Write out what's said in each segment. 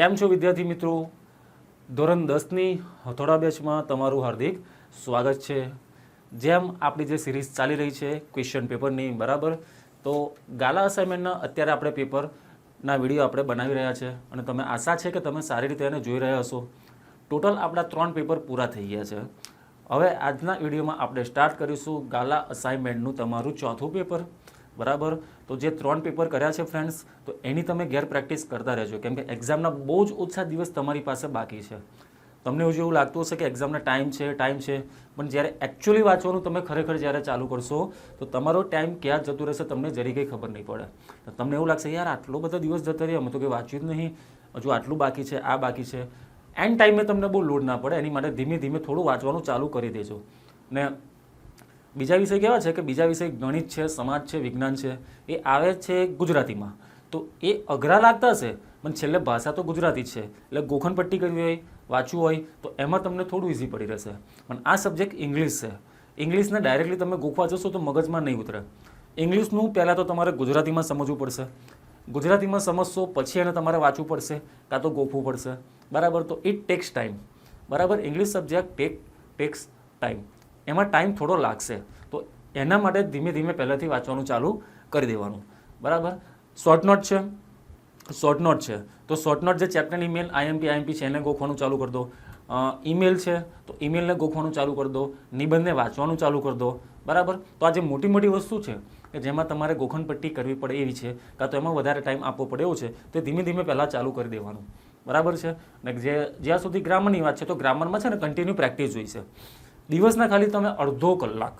કેમ છો વિદ્યાર્થી મિત્રો? ધોરણ દસની હથોડા બેચમાં તમારું હાર્દિક સ્વાગત છે. જેમ આપણી જે સિરીઝ ચાલી રહી છે ક્વેશ્ચન પેપરની બરાબર, તો ગાલા અસાઇનમેન્ટના અત્યારે આપણે પેપરના વીડિયો આપણે બનાવી રહ્યા છે. અને તમે આશા છે કે તમે સારી રીતે એને જોઈ રહ્યા હશો. ટોટલ આપણા ત્રણ પેપર પૂરા થઈ ગયા છે. હવે આજના વિડીયોમાં આપણે સ્ટાર્ટ કરીશું ગાલા અસાઇનમેન્ટનું તમારું ચોથું પેપર બરાબર? તો જે ત્રણ પેપર કર્યા છે ફ્રેન્ડ્સ તો એની તમે ઘેર પ્રેક્ટિસ કરતા રહેજો. કેમ કે એક્ઝામના બહુ જ ઓછા દિવસ તમારી પાસે બાકી છે. તમને એવું જેવું લાગતું હશે કે એક્ઝામના ટાઈમ છે ટાઈમ છે. પણ જ્યારે એકચ્યુઅલી વાંચવાનું તમે ખરેખર જ્યારે ચાલુ કરશો, તો તમારો ટાઈમ ક્યાં જતો રહેશે તમને જરી કંઈ ખબર નહીં પડે. તમને એવું લાગશે યાર, આટલો બધો દિવસ જતો રહી અમે તો કંઈ વાંચ્યું જ નહીં. હજુ આટલું બાકી છે, આ બાકી છે. એન્ડ ટાઈમે તમને બહુ લોડ ના પડે, એની માટે ધીમે ધીમે થોડું વાંચવાનું ચાલુ કરી દેજો. ને બીજા વિષય કેવા છે કે બીજા વિષય ગણિત છે, સમાજ છે, વિજ્ઞાન છે, એ આવે છે ગુજરાતીમાં. તો એ અઘરા લાગતા હશે, પણ છેલ્લે ભાષા તો ગુજરાતી જ છે. એટલે ગોખણપટ્ટી કરવી હોય, વાંચવું હોય, તો એમાં તમને થોડું ઇઝી પડી રહેશે. પણ આ સબ્જેક્ટ ઇંગ્લિશ છે. ઇંગ્લિશને ડાયરેક્ટલી તમે ગોખવા જશો તો મગજમાં નહીં ઉતરે. ઇંગ્લિશનું પહેલાં તો તમારે ગુજરાતીમાં સમજવું પડશે. ગુજરાતીમાં સમજશો, પછી એને તમારે વાંચવું પડશે, કાં તો ગોખવું પડશે. બરાબર? તો ઇટ ટેક્સ ટાઈમ બરાબર? English subject take takes time એમાં ટાઈમ થોડો લાગશે. તો એના માટે ધીમે ધીમે પહેલાંથી વાંચવાનું ચાલુ કરી દેવાનું. બરાબર? શોર્ટ નોટ છે. શોર્ટ નોટ છે. તો શોર્ટ નોટ જે ચેપ્ટરની મેલ આઈએમપી આઈએમપી છે, એને ગોખવાનું ચાલુ કરી દો. ઈમેલ છે, તો ઈમેલને ગોખવાનું ચાલુ કરી દો. નિબંધને વાંચવાનું ચાલુ કરી દો. બરાબર? તો આ જે મોટી મોટી વસ્તુ છે, કે જેમાં તમારે ગોખણપટ્ટી કરવી પડે એવી છે, કાં તો એમાં વધારે ટાઈમ આપવો પડે એવો છે, તે ધીમે ધીમે પહેલાં ચાલુ કરી દેવાનું. બરાબર છે? ને જે, જ્યાં સુધી ગ્રામરની વાત છે, તો ગ્રામરમાં છે ને કન્ટિન્યુ પ્રેક્ટિસ જોઈશે. દિવસના ખાલી તમે અડધો કલાક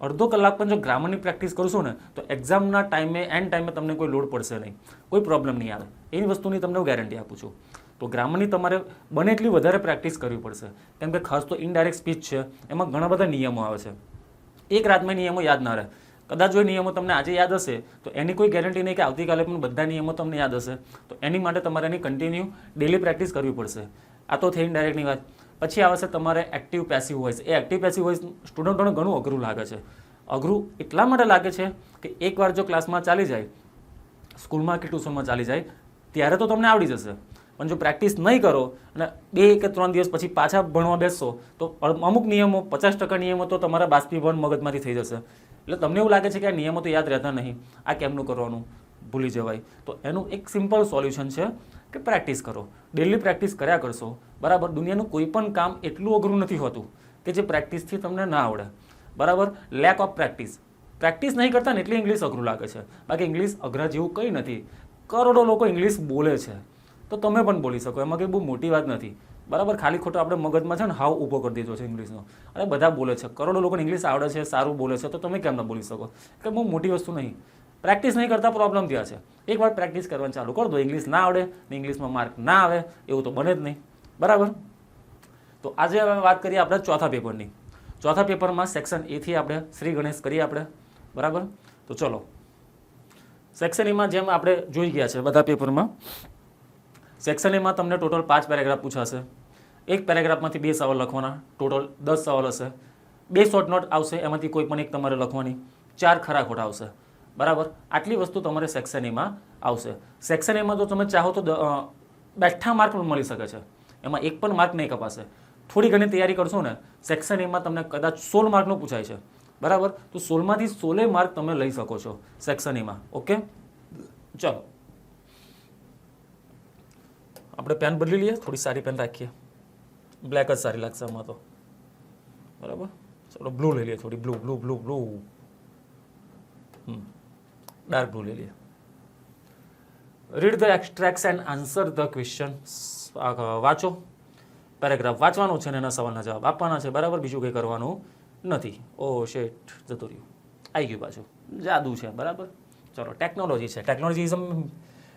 અડધો કલાક પણ જો ગ્રામરની પ્રેક્ટિસ કરશો ને, તો એક્ઝામના ટાઈમે એન્ડ ટાઈમે તમને કોઈ લોડ પડશે નહીં. કોઈ પ્રોબ્લેમ નહીં આવે. એની વસ્તુની તમને હું ગેરંટી આપું છું. તો ગ્રામરની તમારે બને એટલી વધારે પ્રેક્ટિસ કરવી પડશે. કેમ કે ખાસ તો ઇનડાયરેક્ટ સ્પીચ છે, એમાં ઘણા બધા નિયમો આવે છે. એક રાતમાં નિયમો યાદ ના રહે. કદાચ જો નિયમો તમને આજે યાદ હશે, તો એની કોઈ ગેરંટી નહીં કે આવતીકાલે પણ બધા નિયમો તમને યાદ હશે. તો એની માટે તમારે એની કન્ટિન્યુ ડેલી પ્રેક્ટિસ કરવી પડશે. આ તો થઈ ઇનડાયરેક્ટની વાત. પછી આવે છે તમારે એક્ટિવ પેસિવ વોઇસ એ એક્ટિવ પેસિવ વોઇસ સ્ટુડન્ટોને ઘણું અઘરું લાગે છે. અઘરું એટલા માટે લાગે છે કે એકવાર જો ક્લાસમાં ચાલી જાય, સ્કૂલમાં કે ટ્યુશનમાં ચાલી જાય, ત્યારે તો તમને આવડી જશે. પણ જો પ્રેક્ટિસ નહીં કરો અને બે કે ત્રણ દિવસ પછી પાછા ભણવા બેસશો, તો અમુક નિયમો, પચાસ ટકા નિયમો તો તમારા બાષ્પીભવન મગજમાંથી થઈ જશે. એટલે તમને એવું લાગે છે કે આ નિયમો તો યાદ રહેતા નહીં. આ કેમનું કરવાનું? ભૂલી જવાય. તો એનું એક સિમ્પલ સોલ્યુશન છે. કે પ્રેક્ટિસ કરો. ડેલી પ્રેક્ટિસ કર્યા કરશો, બરાબર? દુનિયાનું કોઈ પણ કામ એટલું અઘરું નથી હોતું કે જે પ્રેક્ટિસથી તમને ના આવડે. બરાબર? લેક ઓફ પ્રેક્ટિસ પ્રેક્ટિસ નહીં કરતા ને એટલે ઇંગ્લિશ અઘરું લાગે છે. બાકી ઇંગ્લિશ અઘરા જેવું કંઈ નથી. કરોડો લોકો ઇંગ્લિશ બોલે છે. તો તમે પણ બોલી શકો. એમાં કંઈ બહુ મોટી વાત નથી. બરાબર? ખાલી ખોટો આપણે મગજમાં છે ને હાવ ઊભો કરી દીધો છે ઇંગ્લિશનો અને બધા બોલે છે. કરોડો લોકોને ઇંગ્લિશ આવડે છે, સારું બોલે છે. તો તમે કેમ ન બોલી શકો? કે બહુ મોટી વસ્તુ નહીં. પ્રેક્ટિસ નહીં કરતા પ્રોબ્લેમ થયા છે. એકવાર પ્રેક્ટિસ કરવાનું ચાલુ કરી, દો ઇંગ્લિશ ના આવડે, ને ઇંગ્લિશમાં માર્ક ના આવે, એવું તો બને જ નહીં. બરાબર? તો આજે હવે વાત કરીએ આપણે ચોથા પેપરની ચોથા પેપરમાં સેક્શન એથી આપણે શ્રી ગણેશ કરીએ આપણે. બરાબર? તો ચલો. સેક્શન એમાં જેમ આપણે જોઈ ગયા છે બધા પેપરમાં સેક્શન એમાં તમને ટોટલ પાંચ પેરેગ્રાફ પૂછાશે. એક પેરેગ્રાફમાંથી બે સવાલ લખવાના ટોટલ દસ સવાલ હશે. બે શોર્ટ નોટ આવશે, એમાંથી કોઈ પણ એક તમારે લખવાની. ચાર ખરા ખોટા આવશે. બરાબર? આટલી વસ્તુ તમારે સેક્શન એમાં આવશે. સેક્શન એમાં જો તમે ચાહો તો બેઠા માર્ક પણ મળી શકે છે. એમાં એક પણ માર્ક નહીં કપાશે. થોડી ઘણી તૈયારી કરશો ને સેક્શન એમાં તમને કદાચ સોળ માર્કનું પૂછાય છે. બરાબર? તો સોળમાંથી સોળે માર્ક તમે લઈ શકો છો સેક્શન એમાં ઓકે? ચલો. આપણે પેન બદલી લઈએ. થોડી સારી પેન રાખીએ. બ્લેક જ સારી લાગશે આમાં તો. બરાબર? ચલો બ્લુ લઈ લઈએ. થોડી blue blue blue blue dark blue લઈ લઈએ read the extracts and answer the question વાંચો. પેરેગ્રાફ વાંચવાનો છે ને એના સવાલના જવાબ આપવાના છે. બરાબર? બીજું કંઈ કરવાનું નથી. ઓ, શેઠ, જતું રહ્યું. આવી ગયું પાછું. જાદુ છે, બરાબર? ચલો ટેકનોલોજી છે. ટેકનોલોજી ઇઝ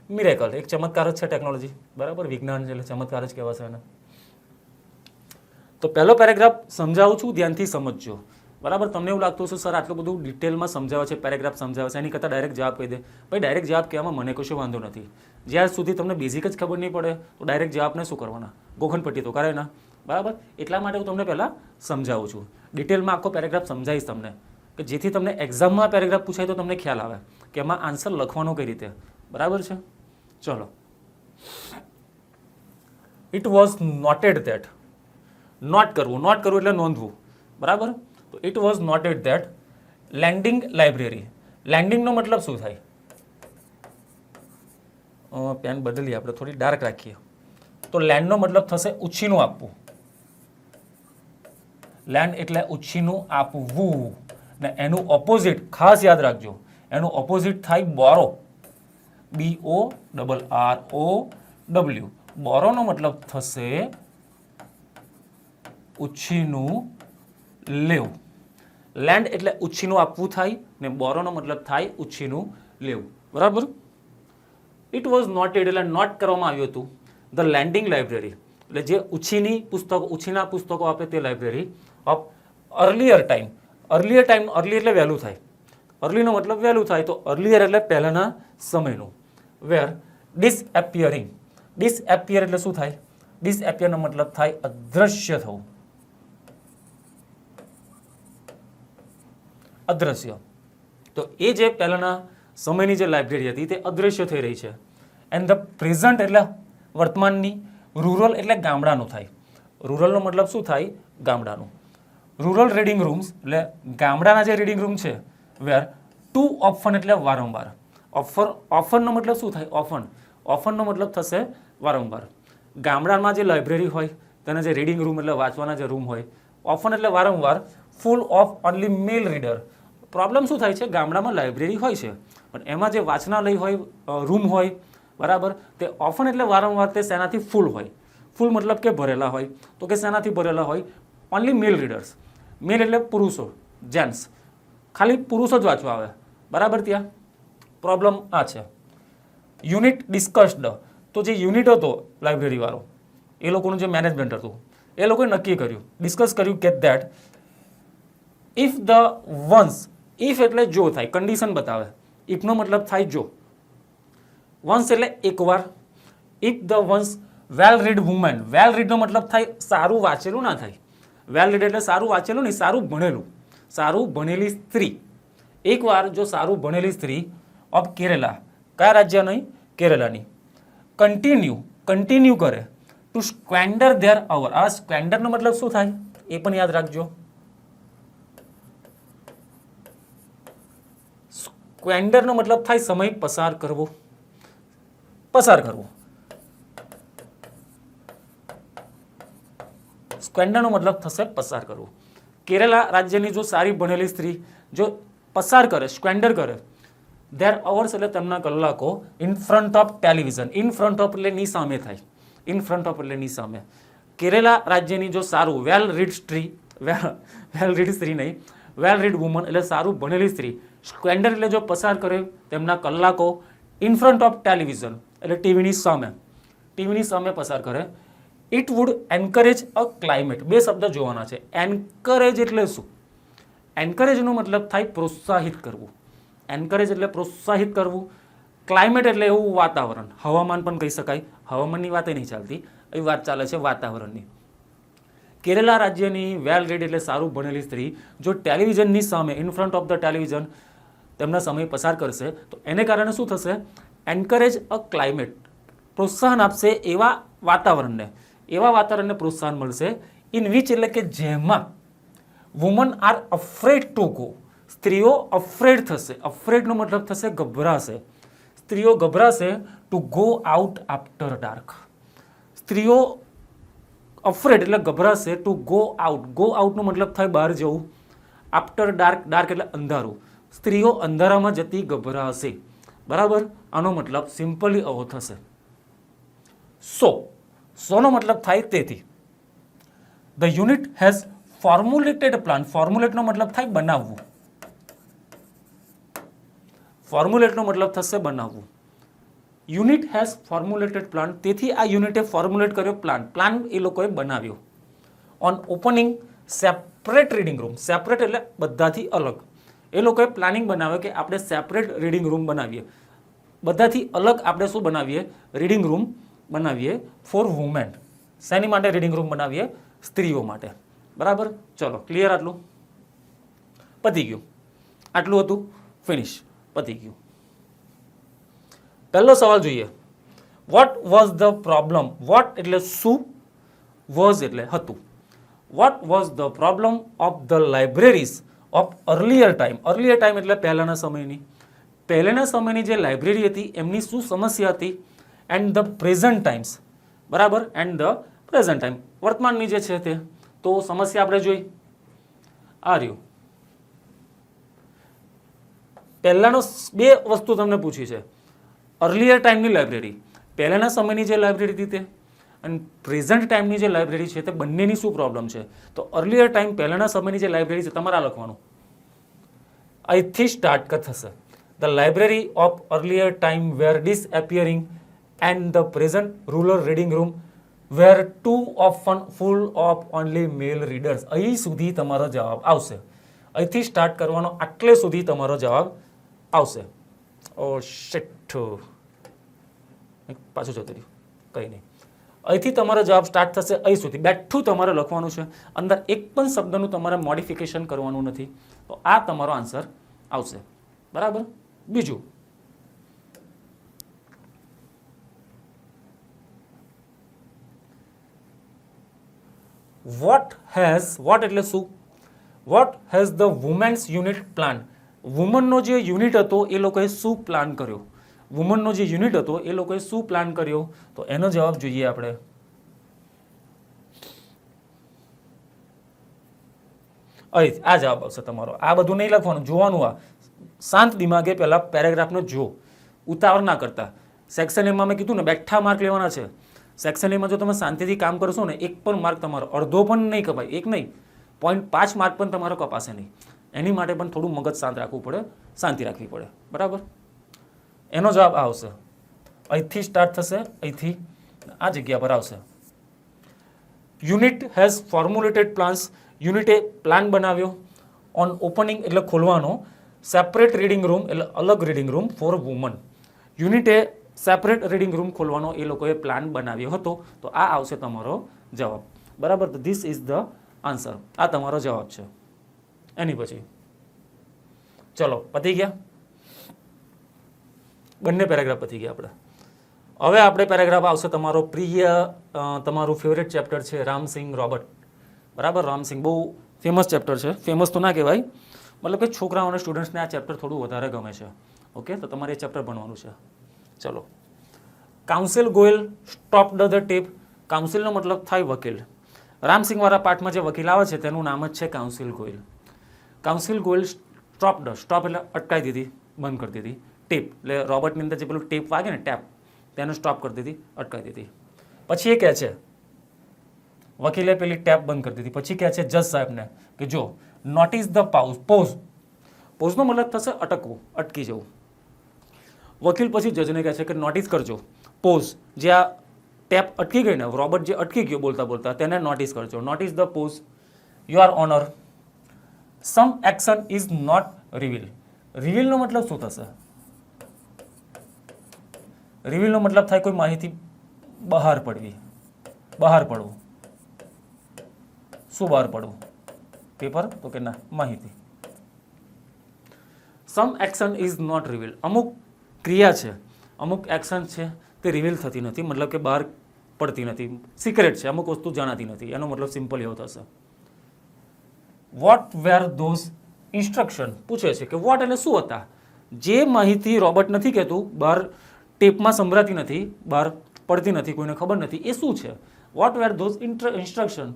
મિરેકલ એક ચમત્કાર જ છે ટેકનોલોજી બરાબર? વિજ્ઞાન છે એટલે ચમત્કાર જ કહેવાશે એને. તો પહેલો પેરેગ્રાફ સમજાવું છું, ધ્યાનથી સમજજો. બરાબર? તમને એવું લાગતું હશે, સર, આટલું બધું ડિટેલમાં સમજાવે છે, પેરેગ્રાફ સમજાવે છે, એની કરતાં ડાયરેક્ટ જવાબ કહી દે. ભાઈ, ડાયરેક્ટ જવાબ કહેવામાં મને કશું વાંધો નથી. જ્યાં સુધી તમને બેઝિક જ ખબર નહીં પડે, તો ડાયરેક્ટ જવાબને શું કરવાના? ગોખણપટ્ટી તો કરે ના. બરાબર? એટલા માટે હું તમને પહેલાં સમજાવું છું. ડિટેલમાં આખો પેરેગ્રાફ સમજાવીશ તમને. કે જેથી તમને એક્ઝામમાં પેરેગ્રાફ પૂછાય તો તમને ખ્યાલ આવે કે એમાં આન્સર લખવાનો કઈ રીતે. બરાબર છે? ચલો. It was noted that note કરવું. નોટ કરવું એટલે નોંધવું. બરાબર? તો it was noted that lending library લેન્ડિંગનો મતલબ શું થાય? અ, પેન બદલીએ આપણે થોડી ડાર્ક રાખીએ. તો લેન્ડનો મતલબ થશે ઉછીનું આપવું. લેન્ડ એટલે ઉછીનું આપવું. ને એનું ઓપોઝિટ ખાસ યાદ રાખજો એનું ઓપોઝિટ થાય borrow. B O double R O W બોરોનો મતલબ થશે ઉછીનું લેવું. લેન્ડ એટલે ઉછીનું આપવું થાય ને બોરોનો મતલબ થાય ઉછીનું લેવું. બરાબર? ઇટ વોઝ નોટેડ એટલે નોટ કરવામાં આવ્યું હતું. ધ લેન્ડિંગ લાઇબ્રેરી એટલે જે ઉછીની પુસ્તકો, ઉછીના પુસ્તકો આપે તે library of earlier time earlier time earlier એટલે વહેલું થાય. અર્લીનો મતલબ વહેલું થાય તો અર્લિયર એટલે પહેલાંના સમયનું. વેર ડિસએપિયરિંગ ડિસએપિયર એટલે શું થાય? ડિસએપિયરનો મતલબ થાય અદ્રશ્ય થવું. અદ્રશ્ય. તો એ જે પહેલાંના સમયની જે લાઇબ્રેરી હતી તે અદ્રશ્ય થઈ રહી છે. એન્ડ ધ પ્રેઝન્ટ એટલે વર્તમાનની રૂરલ એટલે ગામડાનું થાય. રૂરલનો મતલબ શું થાય? ગામડાનું. રૂરલ રીડિંગ રૂમ્સ એટલે ગામડાના જે રીડિંગ રૂમ છે વેર ટુ ઓફન એટલે વારંવાર. ઓફર ઓફનનો મતલબ શું થાય? ઓફન ઓફનનો મતલબ થશે વારંવાર. ગામડામાં જે લાઇબ્રેરી હોય, તેને જે રીડિંગ રૂમ એટલે વાંચવાના જે રૂમ હોય ઓફન એટલે વારંવાર full of only male reader problem શું થાય છે? ગામડામાં લાઇબ્રેરી હોય છે, પણ એમાં જે વાંચનાલય હોય રૂમ હોય, બરાબર, તે ઓફન એટલે વારંવાર તે શેનાથી ફૂલ હોય. ફૂલ મતલબ કે ભરેલા હોય. તો કે શેનાથી ભરેલા હોય? ઓનલી મેલ રીડર્સ મેલ એટલે પુરુષો જેન્ટ્સ ખાલી પુરુષો જ વાંચવા આવે. બરાબર ત્યાં? પ્રોબ્લેમ આ છે. યુનિટ ડિસ્કસ્ડ તો જે યુનિટ હતો લાઇબ્રેરીવાળો એ લોકોનું જે મેનેજમેન્ટ હતું, એ લોકોએ નક્કી કર્યું. ડિસ્કસ કર્યું કે that if the once if એટલે જો થાય કન્ડિશન બતાવે. ઇફનો મતલબ થાય જો. વન્સ એટલે એકવાર. If the once well read women well રીડનો મતલબ થાય સારું વાંચેલું ના થાય. વેલ રીડ એટલે સારું વાંચેલું નહીં, સારું ભણેલું. સારું ભણેલી સ્ત્રી. એકવાર જો સારું ભણેલી સ્ત્રી ઓફ કેરેલા કયા રાજ્ય નહીં કેરેલાની કન્ટિન્યુ કન્ટિન્યુ કરે. ટુ સ્ક્વેન્ડર ધેર અવર આ સ્ક્વેન્ડરનો મતલબ શું થાય? એ પણ યાદ રાખજો. સ્ક્વેન્ડરનો મતલબ થાય સમય પસાર કરવો. પસાર કરવો. સ્ક્વેન્ડરનો મતલબ થશે પસાર કરવો. કેરેલા રાજ્યની જો સારી ભણેલી સ્ત્રી જો પસાર કરે સ્ક્વેન્ડર કરે ધેર અવર્સ એટલે તેમના કલાકો in front of television in front of એટલે ની સામે થાય. ઇન ફ્રન્ટ ઓફ એટલે ની સામે. કેરેલા રાજ્યની જો સારું વેલ રીડ સ્ત્રી વેલ રીડ સ્ત્રી નહીં વેલ રીડ વુમન એટલે સારું ભણેલી સ્ત્રી સ્ક્વેન્ડર એટલે જો પસાર કરે તેમના કલાકો ઇન ફ્રન્ટ ઓફ ટેલિવિઝન એટલે ટીવીની સામે. ટીવીની સામે પસાર કરે. It would encourage a climate બે શબ્દ જોવાના છે. એન્કરેજ એટલે શું? એન્કરેજનો મતલબ થાય પ્રોત્સાહિત કરવું. એન્કરેજ એટલે પ્રોત્સાહિત કરવું. ક્લાઇમેટ એટલે એવું વાતાવરણ. હવામાન પણ કહી શકાય. હવામાનની વાતે નહીં ચાલતી. એવી વાત ચાલે છે વાતાવરણની. કેરેલા રાજ્યની વેલ રેડ એટલે સારું ભણેલી સ્ત્રી જો ટેલિવિઝનની સામે in front of the television તેમના સમય પસાર કરશે, તો એને કારણે શું થશે? એન્કરેજ અ ક્લાઇમેટ પ્રોત્સાહન આપશે એવા વાતાવરણને. એવા વાતાવરણને પ્રોત્સાહન મળશે ઇન વિચ એટલે કે જેમાં women are afraid to go સ્ત્રીઓ અફ્રેડ થશે. અફ્રેડનો મતલબ થશે ગભરાશે. સ્ત્રીઓ ગભરાશે to go out after dark સ્ત્રીઓ અફ્રેડ એટલે ગભરાશે ટુ ગો આઉટ ગો આઉટનો મતલબ થાય બહાર જવું. આફ્ટર ડાર્ક ડાર્ક એટલે અંધારું. સ્ત્રીઓ અંધારામાં જતી ગભરાશે. બરાબર? આનો મતલબ સિમ્પલી આવો થશે સો સોનો મતલબ થાય તેથી. The unit has formulated plan ફોર્મ્યુલેટનો મતલબ થાય બનાવવું. ફોર્મ્યુલેટનો મતલબ થશે બનાવવું. યુનિટ હેઝ ફોર્મ્યુલેટેડ પ્લાન તેથી આ યુનિટે ફોર્મ્યુલેટ કર્યો પ્લાન પ્લાન એ લોકોએ બનાવ્યો. On opening separate reading room separate એટલે બધાથી અલગ. એ લોકોએ પ્લાનિંગ બનાવ્યો કે આપણે સેપરેટ રીડિંગ રૂમ બનાવીએ. બધાથી અલગ આપણે શું બનાવીએ? રીડિંગ રૂમ બનાવીએ ફોર વુમેન શેની માટે રીડિંગ રૂમ બનાવીએ? સ્ત્રીઓ માટે. બરાબર? ચલો ક્લિયર આટલું? પતી ગયું. આટલું હતું. ફિનિશ પતી ગયું. પહેલો સવાલ જોઈએ. What was the problem what એટલે શું? વોઝ એટલે હતું. What was the problem of the libraries of earlier time. Earlier time એટલે પહેલાંના સમયની. પહેલાંના સમયની જે લાઇબ્રેરી હતી, એમની શું સમસ્યા હતી? And the present times. બરાબર? And the present time. વર્તમાનની જે છે તે. તો સમસ્યા આપણે જોઈ. આ પહેલાંનો બે વસ્તુ તમને પૂછી છે. અર્લિયર ટાઈમની લાઇબ્રેરી. પહેલાંના સમયની જે લાઇબ્રેરી હતી તે? અને પ્રેઝન્ટ ટાઈમની જે લાઇબ્રેરી છે તે બંનેની શું પ્રોબ્લેમ છે? તો અર્લિયર ટાઈમ પહેલાંના સમયની જે લાઇબ્રેરી છે, તમારે લખવાનું. અહીંથી સ્ટાર્ટ થશે. The library of earlier time were disappearing and the present rural reading room were too often full of only male readers અહીં સુધી તમારો જવાબ આવશે. અહીંથી સ્ટાર્ટ કરવાનો આટલે સુધી તમારો જવાબ આવશે. ઓ શેઠ પાછું જતું રહ્યું. કંઈ નહીં. અહીંથી તમારો જવાબ સ્ટાર્ટ થશે અહીં સુધી. બેઠું તમારે લખવાનું છે. અંદર એક પણ શબ્દનું તમારે મોડિફિકેશન કરવાનું નથી. તો આ તમારો આન્સર આવશે. બરાબર? બીજું. વોટ હેઝ વોટ એટલે શું? What has the women's unit plan વુમનનો જે યુનિટ હતો, એ લોકોએ શું પ્લાન કર્યો? વુમનનો જે યુનિટ હતો, એ લોકોએ શું પ્લાન કર્યો? તો એનો જવાબ જોઈએ આપણે. અહીં આ જવાબ આવશે તમારો. આ બધું નહીં લખવાનું, જોવાનું આ. શાંત દિમાગે પહેલાં પેરેગ્રાફનો જો ઉતાવળ ના કરતા. સેક્શન એમાં મેં કીધું ને, બેઠા માર્ક લેવાના છે. સેક્શન એમાં જો તમે શાંતિથી કામ કરશો ને, એક પણ માર્ક તમારો, અડધો પણ નહીં કપાય, એક નહીં. પોઈન્ટ પાંચ માર્ક પણ તમારો કપાશે નહીં. એની માટે પણ થોડું મગજ શાંત રાખવું પડે, શાંતિ રાખવી પડે. બરાબર? એનો જવાબ આવશે. અહીંથી સ્ટાર્ટ થશે, અહીંથી આ જગ્યા પર આવશે. યુનિટ હેઝ ફોર્મ્યુલેટેડ પ્લાન્સ યુનિટે પ્લાન બનાવ્યો. ઓન ઓપનિંગ એટલે ખોલવાનો. સેપરેટ રીડિંગ રૂમ એટલે અલગ રીડિંગ રૂમ ફોર વુમન યુનિટે સેપરેટ રીડિંગ રૂમ ખોલવાનો એ લોકોએ પ્લાન બનાવ્યો હતો. તો આ આવશે તમારો જવાબ. બરાબર? તો ધીસ ઇઝ ધ આન્સર આ તમારો જવાબ છે. એની પછી. ચલો, પતી ગયા? બંને પેરેગ્રાફ પતી ગયા આપણે. હવે આપણે પેરેગ્રાફ આવશે તમારો પ્રિય તમારું ફેવરેટ ચેપ્ટર છે રામસિંગ રોબર્ટ. બરાબર? રામસિંગ બહુ ફેમસ ચેપ્ટર છે. ફેમસ તો ના કહેવાય. મતલબ કે છોકરાઓ અને સ્ટુડન્ટ્સને આ ચેપ્ટર થોડું વધારે ગમે છે. ઓકે તો તમારે એ ચેપ્ટર ભણવાનું છે. ચલો. Counsel Goyal stopped the tape કાઉન્સિલનો મતલબ થાય વકીલ. રામસિંગવાળા પાઠમાં જે વકીલ આવે છે તેનું નામ જ છે counsel Goyal counsel Goyal stopped stop એટલે અટકાવી દીધી, બંધ કરી દીધી. ટેપ, એટલે રોબર્ટની અંદર જે પેલું ટેપ વાગે ને ટેપ, તેને સ્ટોપ કરી દીધી, અટકાવી દીધી. પછી એ કહે છે, વકીલે પેલી ટેપ બંધ કરી દીધી. પછી કહે છે, જજ સાહેબને કે જો નોટિસ ધ પાઉઝ પોઝ પોઝનો મતલબ થશે અટકવું, અટકી જવું. વકીલ પછી જજને કહે છે કે નોટિસ કરજો પોઝ જે આ ટેપ અટકી ગઈ ને રોબર્ટ જે અટકી ગયો બોલતા બોલતા, તેને નોટિસ કરજો. Notice the pause your honour some action is not reveal રિવીલનો મતલબ શું થશે? રિવીલનો મતલબ થાય કોઈ માહિતી બહાર પડવી. બહાર પડવું. શું બહાર પડવું? પેપર? તો કે ના, માહિતી. Some action is not reveal અમુક ક્રિયા છે. અમુક એક્શન છે તે રિવીલ થતી નથી. મતલબ કે બહાર પડતી નથી. સિક્રેટ છે. અમુક વસ્તુ જાણાતી નથી. એનો મતલબ સિમ્પલ એવો થશે. વોટ વેર ધોઝ ઇન્સ્ટ્રક્શન પૂછે છે કે વોટ એટલે શું હતા? જે માહિતી રોબર્ટ નથી કહેતું, બહાર ટેપમાં સંભળાતી નથી, બહાર પડતી નથી, કોઈને ખબર નથી. એ શું છે? વોટ વેર ધોઝ ઇન્સ્ટ્રક્શન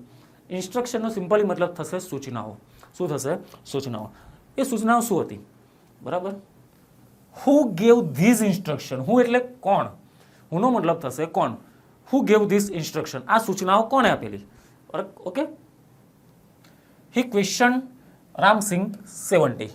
ઇન્સ્ટ્રક્શનનો સિમ્પલી મતલબ થશે સૂચનાઓ. શું થશે? સૂચનાઓ. એ સૂચનાઓ શું હતી? બરાબર? હુ ગેવ ધીઝ ઇન્સ્ટ્રક્શન હું એટલે કોણ? હુંનો મતલબ થશે કોણ? હુ ગેવ ધીઝ ઇન્સ્ટ્રક્શન આ સૂચનાઓ કોણે આપેલી? Okay he question Ramsingh seventy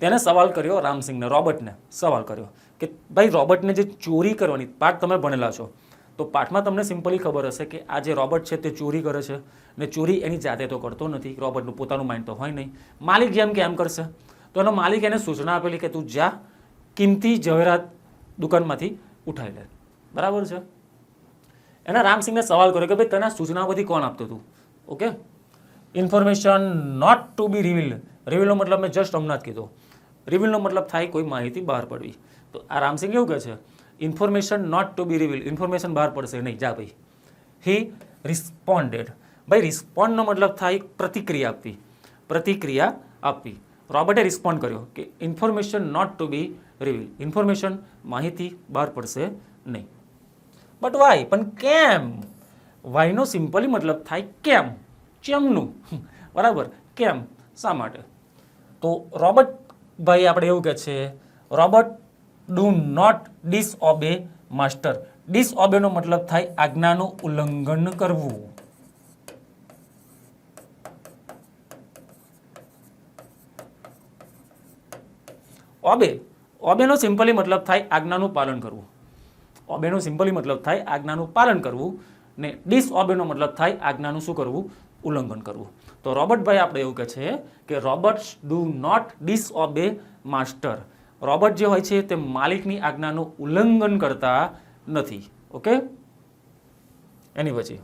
તેને સવાલ કર્યો રામસિંગને રોબર્ટને સવાલ કર્યો. કે ભાઈ રોબર્ટને જે ચોરી કરવાની પાઠ તમે ભણેલા છો, તો પાઠમાં તમને સિમ્પલી ખબર હશે કે આ જે રોબર્ટ છે તે ચોરી કરે છે ને ચોરી એની જાતે તો કરતો નથી, રોબર્ટનું પોતાનું માઇન્ડ તો હોય નહીં. માલિક જેમ કે એમ કરશે. તો એનો માલિક એને સૂચના આપેલી કે તું જા, કિંમતી જવેરાત દુકાનમાંથી ઉઠાવી લે. બરાબર છે? એના રામસિંહને સવાલ કર્યો કે ભાઈ તને સૂચના બધી કોણ આપતું હતું? Okay? Information not to be reveal રિવીલનો મતલબ મેં જસ્ટ હમણાં જ કીધું. રિવીલનો મતલબ થાય કોઈ માહિતી બહાર પડવી. તો આ રામસિંહ એવું કહે છે? Information not to be reveal information બહાર પડશે નહીં. જા ભાઈ. હી રિસ્પોન્ડેડ ભાઈ રિસ્પોન્ડનો મતલબ થાય પ્રતિક્રિયા આપવી. પ્રતિક્રિયા આપવી. રોબર્ટે રિસ્પોન્ડ કર્યો કે information not to be reveal information માહિતી બહાર પડશે નહીં. બટ વાય પણ કેમ? વાયનો સિમ્પલી મતલબ થાય કેમ? કેમનું બરાબર. કેમ? શા માટે? તો રોબર્ટ ભાઈ, આપણે એવું કહે છે, Robert do not disobey master ડિસઓબેનો મતલબ થાય આજ્ઞાનું ઉલ્લંઘન કરવું. ઓબે ઓબેનો સિમ્પલી મતલબ થાય આજ્ઞાનું પાલન કરવું. ઓબેનો સિમ્પલી મતલબ થાય આજ્ઞાનું પાલન કરવું ને ડિસઓબેનો મતલબ થાય આજ્ઞાનું શું કરવું? ઉલ્લંઘન કરવું. તો રોબર્ટભાઈ આપણે એવું કહે છે કે Roberts do not disobey master. Robert જે હોય છે તે માલિકની આજ્ઞાનું ઉલ્લંઘન કરતા નથી, ઓકે? એની પછી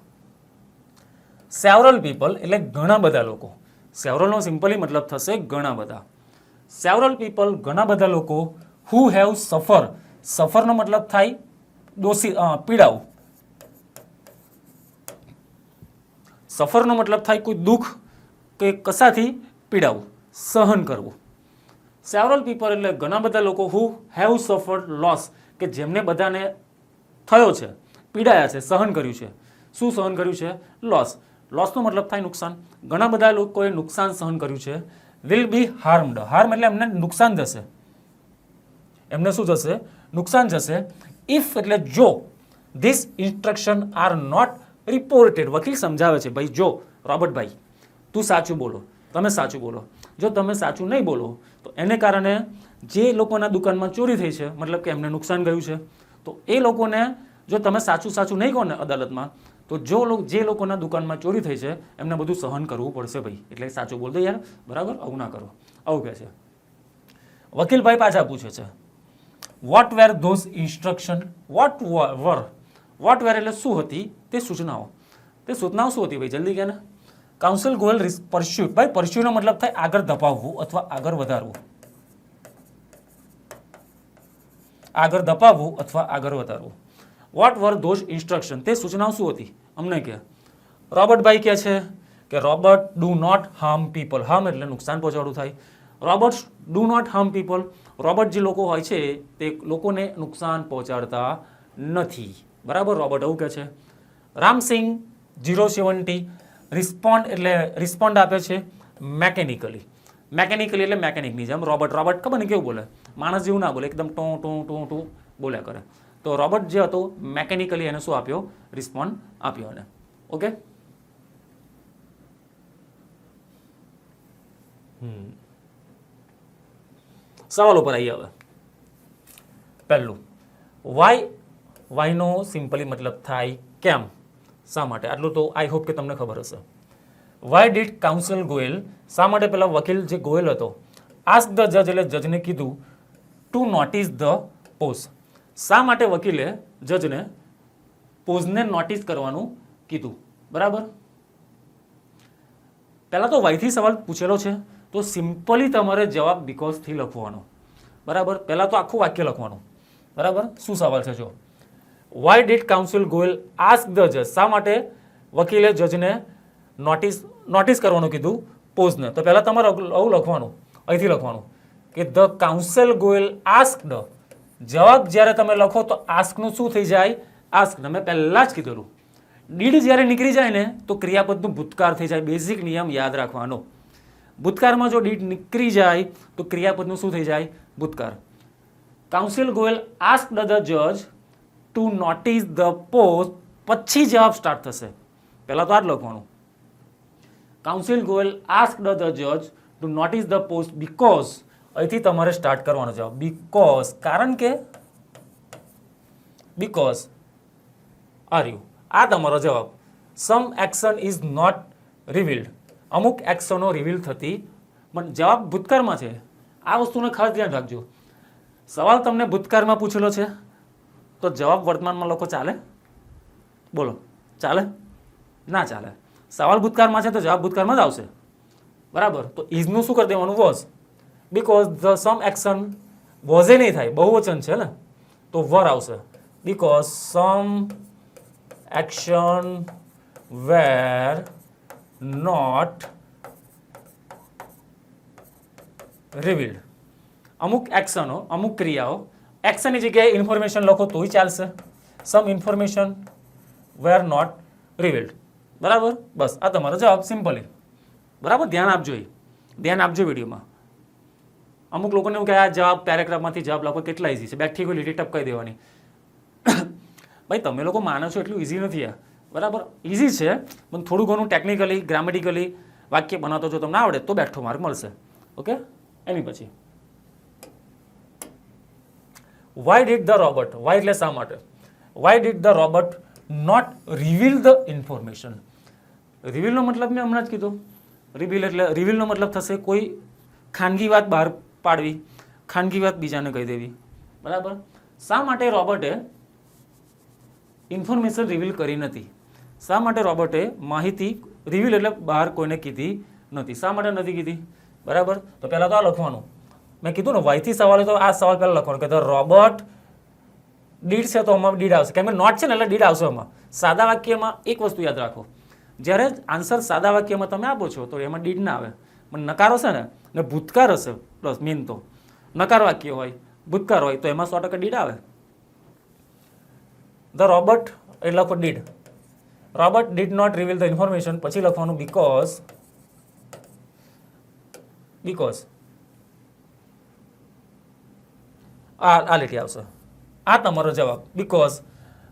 સેવરલ પીપલ એટલે ઘણા બધા લોકો. સેવરલનો સિમ્પલી મતલબ થશે ઘણા બધા. સેવરલ પીપલ ઘણા બધા લોકો હુ હેવ સફર સફરનો મતલબ થાય દોષી પીડાવું સફરનો મતલબ થાય કોઈ દુઃખ કે કશાથી પીડાવું સહન કરવું. સેવરલ પીપલ એટલે ઘણા બધા લોકો હુ હેવ સફર્ડ લોસ કે જેમને બધાને થયો છે, પીડાયા છે, સહન કર્યું છે. શું સહન કર્યું છે? લોસ લોસનો મતલબ થાય નુકસાન. ઘણા બધા લોકોએ નુકસાન સહન કર્યું છે. વિલ બી હાર્મડ હાર્મ એટલે એમને નુકસાન જશે. એમને શું જશે? નુકસાન જશે. ઇફ એટલે જો this instruction are not reported વકીલ સમજાવે છે, ભાઈ જો, રોબર્ટભાઈ, તું સાચું બોલો. તમે સાચું બોલો. જો તમે સાચું નહીં બોલો તો એને કારણે જે લોકોના દુકાનમાં ચોરી થઈ છે, મતલબ કે એમને નુકસાન ગયું છે, તો એ લોકોને જો તમે સાચું સાચું નહીં કહો ને અદાલતમાં, તો જો જે લોકોના દુકાનમાં ચોરી થઈ છે, એમને બધું સહન કરવું પડશે ભાઈ. એટલે સાચું બોલ દો યાર. બરાબર? આવું ના કરો. આવું કહે છે. વકીલભાઈ પાછા પૂછે છે. What were those instruction what were what were એટલે શું હતી? તે સૂચનાઓ. તે સૂચનાઓ શું હતી ભાઈ? જલ્દી કહે ને. કાઉન્સિલ ગોયલ પરસ્યુટ ભાઈ પરસ્યુનો મતલબ થાય આગળ ધપાવવું અથવા આગળ વધારવું. આગળ ધપાવવું અથવા આગળ વધારવું. વોટ વર ધોઝ ઇન્સ્ટ્રક્શન તે સૂચનાઓ શું હતી? અમને કે રોબર્ટભાઈ કહે છે કે, Robert do not harm people harm એટલે નુકસાન પહોંચાડવું થાય. Robert do not harm people Robert જે લોકો હોય છે, તે લોકોને નુકસાન પહોંચાડતા નથી. બરાબર? રોબર્ટ એવું કહે છે. રામસિંગ જીરો સેવન્ટી રિસ્પોન્ડ એટલે રિસ્પોન્ડ આપે છે મેકેનિકલી મેકેનિકલી એટલે મેકેનિકની જેમ રોબર્ટ રોબર્ટ ખબર ને કેવું બોલે? માણસ જેવું ના બોલે એકદમ ટું ટું ટું ટું બોલ્યા કરે. તો રોબર્ટ જે હતો મેકેનિકલી એને શું આપ્યો? રિસ્પોન્ડ આપ્યો એને. ઓકે સવાલ ઉપર આવીએ હવે. પહેલું. વાય વાયનો સિમ્પલી મતલબ થાય? કેમ? શા માટે? આટલું તો આઈ હોપ કે તમને ખબર હશે. વાય ડીડ કાઉન્સિલ ગોયલ શા માટે પેલા વકીલ જે ગોયલ હતો આસ્ક ધ જજ એટલે જજને કીધું ટુ નોટિસ ધ પોઝ શા માટે વકીલે જજને પોઝને નોટિસ કરવાનું કીધું? બરાબર? પહેલાં તો વાયથી સવાલ પૂછેલો છે, તો સિમ્પલી તમારે જવાબ બિકોઝથી લખવાનો. બરાબર? પહેલાં તો આખું વાક્ય લખવાનું. બરાબર? શું સવાલ છે જો? Why did council Goyal ask the જજ શા માટે વકીલે જજને નોટિસ નોટિસ કરવાનું કીધું? પોઝને. તો પહેલાં તમારે આવું લખવાનું. અહીંથી લખવાનું કે the council Goyal ask the જવાબ જ્યારે તમે લખો તો આસ્કનું શું થઈ જાય? આસ્ક મેં પહેલાં જ કીધેલું. ડીડ જ્યારે નીકળી જાય ને, તો ક્રિયાપદનું ભૂતકાળ થઈ જાય. બેઝિક નિયમ યાદ રાખવાનો. ભૂતકાળમાં જો ડીડ નીકળી જાય, તો ક્રિયાપદનું શું થઈ જાય? ભૂતકાળ. કાઉન્સિલ ગોયલ આસ્ક ધ જજ ટુ નોટિસ ધ પોસ્ટ પછી જવાબ સ્ટાર્ટ થશે. પહેલાં તો આ જ લખવાનું. કાઉન્સિલ ગોયલ આસ્ક ધ જજ to notice the post because અહીંથી તમારે સ્ટાર્ટ કરવાનો જવાબ. બીકોઝ કારણ કે? બિકોઝ આર યુ આ તમારો જવાબ. Some action is not revealed અમુક એક્શનો રિવીલ થતી પણ જવાબ ભૂતકાળમાં છે. આ વસ્તુને ખાસ ધ્યાન રાખજો. સવાલ તમને ભૂતકાળમાં પૂછેલો છે. તો જવાબ વર્તમાનમાં લખો, ચાલે? બોલો, ચાલે? ના ચાલે. સવાલ ભૂતકાળમાં છે તો જવાબ ભૂતકાળમાં જ આવશે. બરાબર? તો ઇઝનું શું કરી દેવાનું? Was. Because the some action વોઝે નહીં થાય બહુવચન છે ને તો વર આવશે. Because some action were not revealed અમુક એક્શનો અમુક ક્રિયાઓ એક્શનની જગ્યાએ ઇન્ફોર્મેશન લખો તોય ચાલશે. Some information were not revealed બરાબર? બસ, આ તમારો જવાબ સિમ્પલી બરાબર? ધ્યાન આપજો એ. ધ્યાન આપજો વિડીયોમાં. અમુક લોકોને એવું કે આ જવાબ પેરેગ્રાફમાંથી જવાબ લખો, કેટલા ઇઝી છે? બેઠી કોઈ લીટી ટપકાઈ દેવાની. ભાઈ, તમે લોકો માનો છો એટલું ઇઝી નથી આ. બરાબર? ઇઝી છે, પણ થોડું ઘણું ટેકનિકલી ગ્રામેટિકલી વાક્ય બનાવતો જો તમને આવડે તો બેઠો માર્ક મળશે. ઓકે એની પછી. Why did the Robert why એટલે શા માટે? Why did the robot not reveal the information રિવીલનો મતલબ મેં હમણાં જ કીધું. રિવીલ એટલે રિવીલનો મતલબ થશે કોઈ ખાનગી વાત બહાર પાડવી, ખાનગી વાત બીજાને કહી દેવી. બરાબર? શા માટે રોબોટે ઇન્ફોર્મેશન રિવીલ કરી નથી? શા માટે રોબોટે માહિતી રિવીલ એટલે બહાર કોઈને કીધી નથી? શા માટે નથી કીધી? બરાબર? તો પહેલાં તો આ લખવાનું. મેં કીધું ને, વાયથી સવાલ તો આ સવાલ પહેલાં લખવાનું કે ધ રોબોટ ડીડ છે તો આમાં ડીડ આવશે. કેમ કે નોટ છે ને, એટલે ડીડ આવશે આમાં. સાદા વાક્યમાં એક વસ્તુ યાદ રાખો. જ્યારે આન્સર સાદા વાક્યમાં તમે આપો છો, તો એમાં ડીડ ના આવે. પણ નકાર હશે ને ને ભૂતકાળ હશે. પ્લસ મેન તો. નકાર વાક્ય હોય ભૂતકાર હોય, તો એમાં સો ટકા ડીડ આવે. ધ રોબર્ટ એટલે લખો did. Robert did not reveal the information. પછી લખવાનું બીકોઝ બીકોઝ આ આ લીટી આવશે. આ તમારો જવાબ because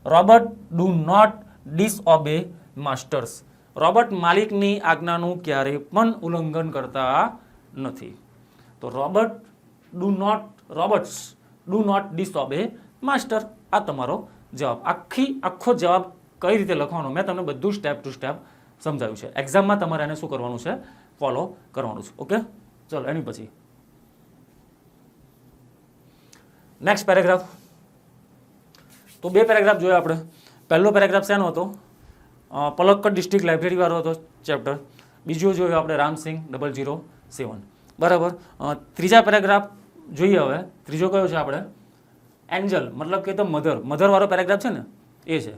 Robert do not disobey masters Robert માલિકની આજ્ઞાનું ક્યારેય પણ ઉલ્લંઘન કરતા નથી. તો Robert do not Roberts do not disobey master આ તમારો જવાબ. આખી, આખો જવાબ કઈ રીતે લખવાનો? મેં તમને બધું સ્ટેપ ટુ સ્ટેપ સમજાવ્યું છે. એક્ઝામમાં તમારે એને શું કરવાનું છે? ફોલો કરવાનું છે. ઓકે ચલો, એની પછી. નેક્સ્ટ પેરેગ્રાફ તો બે પેરેગ્રાફ જોયા આપણે. પહેલો પેરેગ્રાફ શેનો હતો? પલક્કડ ડિસ્ટ્રિક્ટ લાઇબ્રેરીવાળો હતો ચેપ્ટર બીજો જોયો આપણે રામસિંગ ડબલ જીરો સેવન બરાબર? ત્રીજા પેરેગ્રાફ જોઈએ હવે. ત્રીજો કયો છે આપણે? એન્જલ મતલબ કે તો મધર મધરવાળો પેરેગ્રાફ છે ને? એ છે.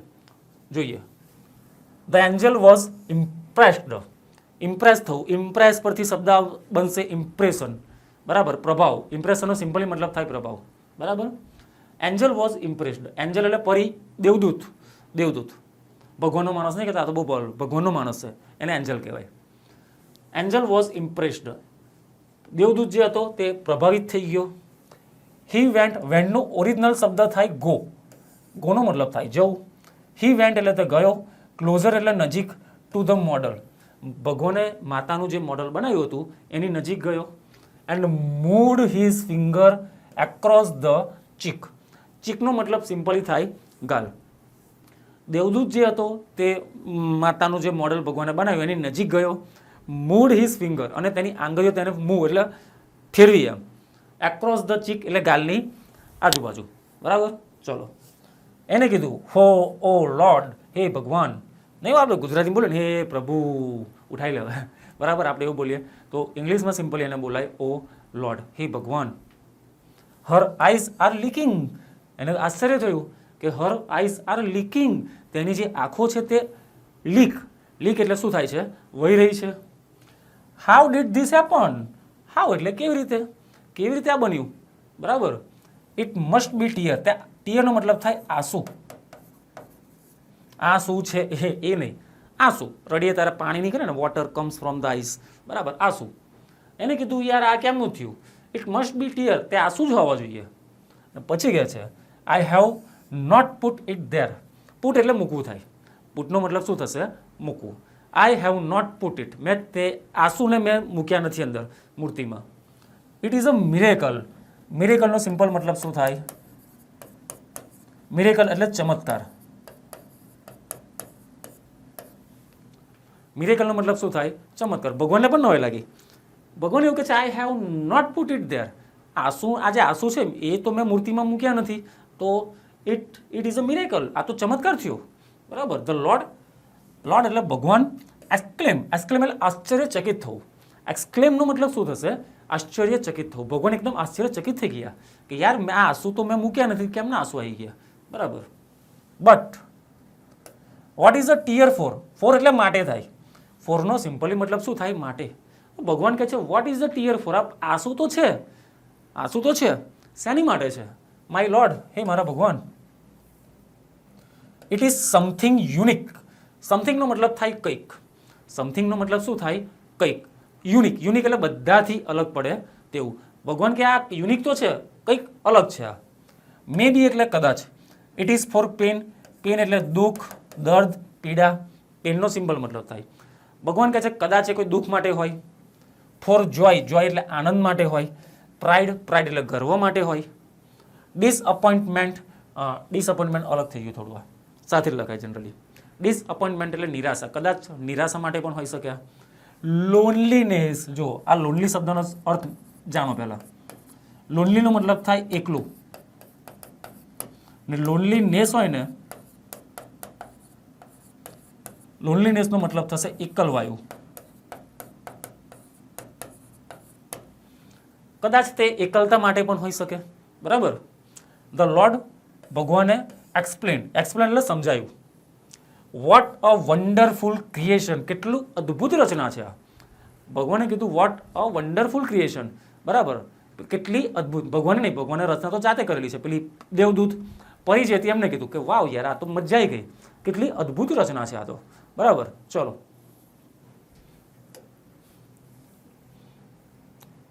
જોઈએ. The angel was impressed impress થવું. ઇમ્પ્રેસ પરથી શબ્દ બનશે ઇમ્પ્રેશન બરાબર? પ્રભાવ. ઇમ્પ્રેશનનો સિમ્પલી મતલબ થાય પ્રભાવ. બરાબર? એન્જલ વોઝ ઇમ્પ્રેસ્ડ એન્જલ એટલે પરી, દેવદૂત. દેવદૂત. ભગવાનનો માણસ નહીં કહેતા તો બહુ ભગવાનનો માણસ છે, એને એન્જલ કહેવાય. એન્જલ વોઝ ઇમ્પ્રેસ્ડ દેવદૂત જે હતો, તે પ્રભાવિત થઈ ગયો. હી વેન્ટ વેન્ટનો ઓરિજિનલ શબ્દ થાય ગો ગોનો મતલબ થાય, જવું. હી વેન્ટ એટલે તે ગયો. ક્લોઝર એટલે નજીક ટુ ધ મોડલ ભગવાને માતાનું જે મોડલ બનાવ્યું હતું, એની નજીક ગયો. And moved his finger across the cheek ચીકનો મતલબ સિમ્પલી થાય ગાલ. દેવદૂત જે હતો તે માતાનું જે મોડલ ભગવાને બનાવ્યું, એની નજીક ગયો, મૂડ હિઝ ફિંગર અને તેની આંગળીઓ તેને મૂવ એટલે ફેરવી એમ. એક્રોસ ધ ચીક એટલે ગાલની આજુબાજુ. બરાબર? ચલો. એને કીધું, હો, ઓ લોર્ડ, હે ભગવાન. નહીં આપણે ગુજરાતી બોલે ને, હે પ્રભુ. ઉઠાઈ લેવા બરાબર? આપણે એવું બોલીએ. તો ઇંગ્લિશમાં સિમ્પલી એને બોલાય, ઓ લોર્ડ, હે ભગવાન. Her eyes are leaking. એને આશ્ચર્ય થયું કે હર આઈઝ આર લીકિંગ. તેની જે આંખો છે તે લીક. લીક એટલે શું થાય છે? વહી રહી છે. How did this happen how એટલે કેવી રીતે? કેવી રીતે આ બન્યું? બરાબર? ઇટ મસ્ટ બી ટીયર ત્યાં ટીયરનો મતલબ થાય આંસુ. આંસુ છે એ એ નહીં. આંસુ. રડીએ ત્યારે પાણી નીકળે ને water comes from the ice બરાબર? આંસુ. એને કીધું, યાર, આ કેમનું થયું? ઇટ મસ્ટ બી ટીયર તે આંસુ જ હોવા જોઈએ. પછી કહે છે I have not put it there put એટલે મૂકવું થાય. પુટનો મતલબ શું થશે? મૂકવું. I have not put it મેં તે આંસુને મેં મૂક્યા નથી અંદર મૂર્તિમાં. ઇટ ઇઝ અ મિરેકલ મિરેકલનો સિમ્પલ મતલબ શું થાય? મિરેકલ એટલે ચમત્કાર. મિરેકલનો મતલબ શું થાય? ચમત્કાર. ભગવાનને પણ નવાઈ લાગી. ભગવાન એવું કહે છે I have not put it there આંસુ આ જે આંસુ છે, એ તો મેં મૂર્તિમાં મૂક્યા નથી. તો it it is a miracle આ તો ચમત્કાર થયો. બરાબર? ધ લોર્ડ લોર્ડ એટલે ભગવાન એક્સક્લેમ એક્સક્લેમ એટલે આશ્ચર્યચકિત થવું. એક્સક્લેમનો મતલબ શું થશે? આશ્ચર્યચકિત થવું. ભગવાન એકદમ આશ્ચર્યચકિત થઈ ગયા કે યાર, મેં આ આંસુ તો મેં મૂક્યા નથી. કેમ ના આંસુ આવી ગયા? બરાબર? But what is a tear for for એટલે માટે થાય. ફોરનો સિમ્પલી મતલબ શું થાય? માટે. ભગવાન કહે છે what is the tear for આપ આંસુ તો છે. આંસુ તો છે. શેની માટે છે? માય લોર્ડ હે મારા ભગવાન. ઇટ ઇઝ સમથિંગ યુનિક સમથિંગનો મતલબ થાય કંઈક. સમથિંગનો મતલબ શું થાય? કંઈક. યુનિક યુનિક એટલે બધાથી અલગ પડે તેવું. ભગવાન કે આ યુનિક તો છે, કંઈક અલગ છે આ. મે બી એટલે કદાચ. It is for pain pain એટલે દુઃખ, દર્દ, પીડા. પેનનો સિમ્બલ મતલબ થાય. ભગવાન કહે છે, કદાચ એ કોઈ દુઃખ માટે હોય. ફોર જોય જોય એટલે આનંદ માટે હોય, પ્રાઇડ પ્રાઇડ એટલે ગર્વ માટે હોય. ડિસઅપોઇન્ટમેન્ટ ડિસઅપોઇન્ટમેન્ટ અલગ થઈ ગયું થોડું સાથે લખાય જનરલી. ડિસઅપોઇન્ટમેન્ટ એટલે નિરાશા. કદાચ નિરાશા માટે પણ હોઈ શકે લોનલીનેસ જો આ લોનલી શબ્દનો અર્થ જાણો પહેલાં. લોનલીનો મતલબ થાય એકલું. ને લોનલીનેસ હોય ને લોનલીનેસનો મતલબ થશે એકલવાયુ. કદાચ તે એકલતા માટે પણ હોઈ શકે. બરાબર? ધ લોર્ડ ભગવાને એક્સપ્લેન એક્સપ્લેન એટલે સમજાયું. વોટ અ વન્ડરફુલ ક્રિએશન કેટલું અદ્ભુત રચના છે આ. ભગવાને કીધું વોટ અ વન્ડરફુલ ક્રિએશન બરાબર? કેટલી અદ્ભુત. ભગવાને નહીં, ભગવાને રચના તો જાતે કરેલી છે. પેલી દેવદૂત પરી છે એમને કીધું કે, વાવ યાર, આ તો મજા આવી ગઈ. કેટલી અદ્ભુત રચના છે આ તો. બરાબર? ચલો.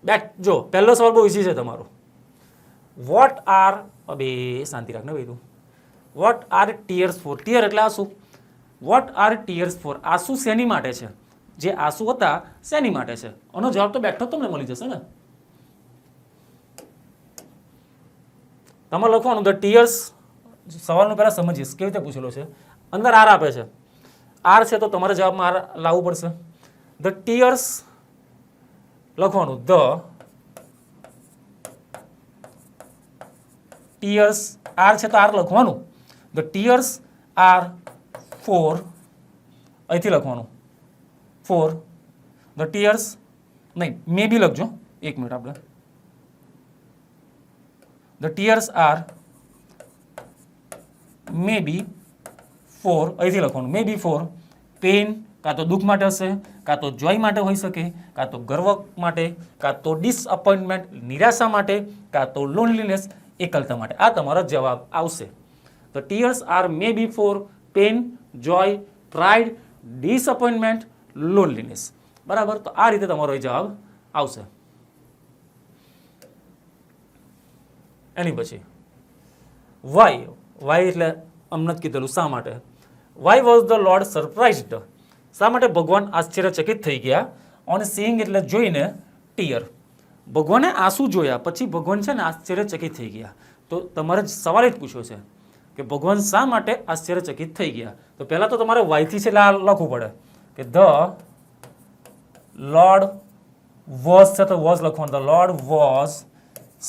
બેક જો, પહેલો સવાલ બહુ ઇઝી છે તમારો. વોટ આર અબે, શાંતિ રાખને ભાઈ તું. What are tears for tear એટલે આંસુ. વોટ આર ટીયર્સ ફોર આંસુ શેની માટે છે? જે આંસુ હતા, શેની માટે છે? આનો જવાબ તો બેઠો તમને મળી જશે ને. તમારે લખવાનું ધ ટીયર્સ સવાલનું પહેલાં સમજીશ, કેવી રીતે પૂછેલો છે? અંદર આર આપે છે. આર છે તો તમારે જવાબમાં આર લાવવું પડશે. ધ ટીયર્સ લખવાનું ધ ટીયર્સ આર છે તો આર લખવાનું ધ ટીયર્સ આર ફોર અહીંથી લખવાનું ફોર ધ ટીયર્સ નહીં મે બી લખજો એક મિનિટ આપણે the tears are may be for અહીંથી લખવાનું મે બી ફોર પેન કાં તો દુઃખ માટે હશે, કાં તો જોય માટે હોઈ શકે, કાં તો ગર્વ માટે, કાં તો ડિસઅપોઇન્ટમેન્ટ નિરાશા માટે, કાં તો લોનલીનેસ એકલતા માટે. આ તમારો જવાબ આવશે. તો tears are may be for pain joy pride disappointment loneliness બરાબર? તો આ રીતે તમારો જવાબ આવશે. એની પછી વાય વાય એટલે અમને જ કીધેલું શા માટે? Why was the lord surprised શા માટે ભગવાન આશ્ચર્યચકિત થઈ ગયા? ઓન સીઈંગ એટલે જોઈને ટીયર ભગવાને આંસુ જોયા, પછી ભગવાન છે ને આશ્ચર્યચકિત થઈ ગયા. તો તમારે સવાલ જ પૂછ્યો છે કે ભગવાન શા માટે આશ્ચર્યચકિત થઈ ગયા? તો પહેલાં તો તમારે વાયથી છે એટલે આ લખવું પડે કે ધ લોર્ડ વોઝ છે તો વોઝ લખવાનું. The lord was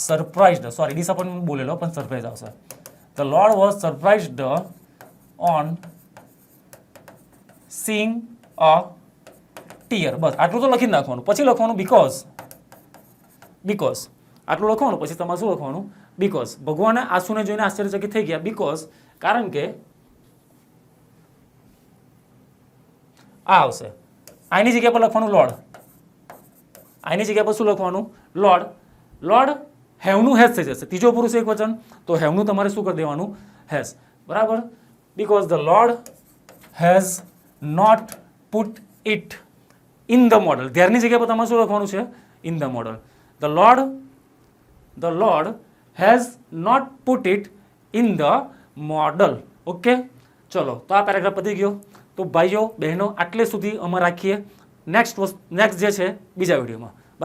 surprised sorry disappointment બોલેલો પણ સરપ્રાઇઝ આવશે. The lord was surprised on seeing tear બસ, આટલું તો લખી નાખવાનું. પછી લખવાનું બીકોઝ બીકોઝ આટલું લખવાનું, પછી તમારે શું લખવાનું? બીકોઝ ભગવાન આંસુને જોઈને આશ્ચર્યચકિત થઈ ગયા. બીકોઝ કારણ કે આ આવશે. આની જગ્યા પર લખવાનું લોર્ડ આની જગ્યા પર શું લખવાનું? લોર્ડ લોર્ડ હેવનું હેસ થઈ જશે. ત્રીજો પુરુષ એક વચન, તો હેવનું તમારે શું કરી દેવાનું? હેસ બરાબર? Because the lord has not put it in the model ધ્યારની જગ્યા પર તમારે શું લખવાનું છે? In the model the lord the lord has not put it in the model okay ચલો, તો આ પેરેગ્રાફ પતી ગયો. તો ભાઈઓ, બહેનો, આટલે સુધી અમે રાખીએ. નેક્સ્ટ નેક્સ્ટ જે છે, બીજા વિડીયોમાં.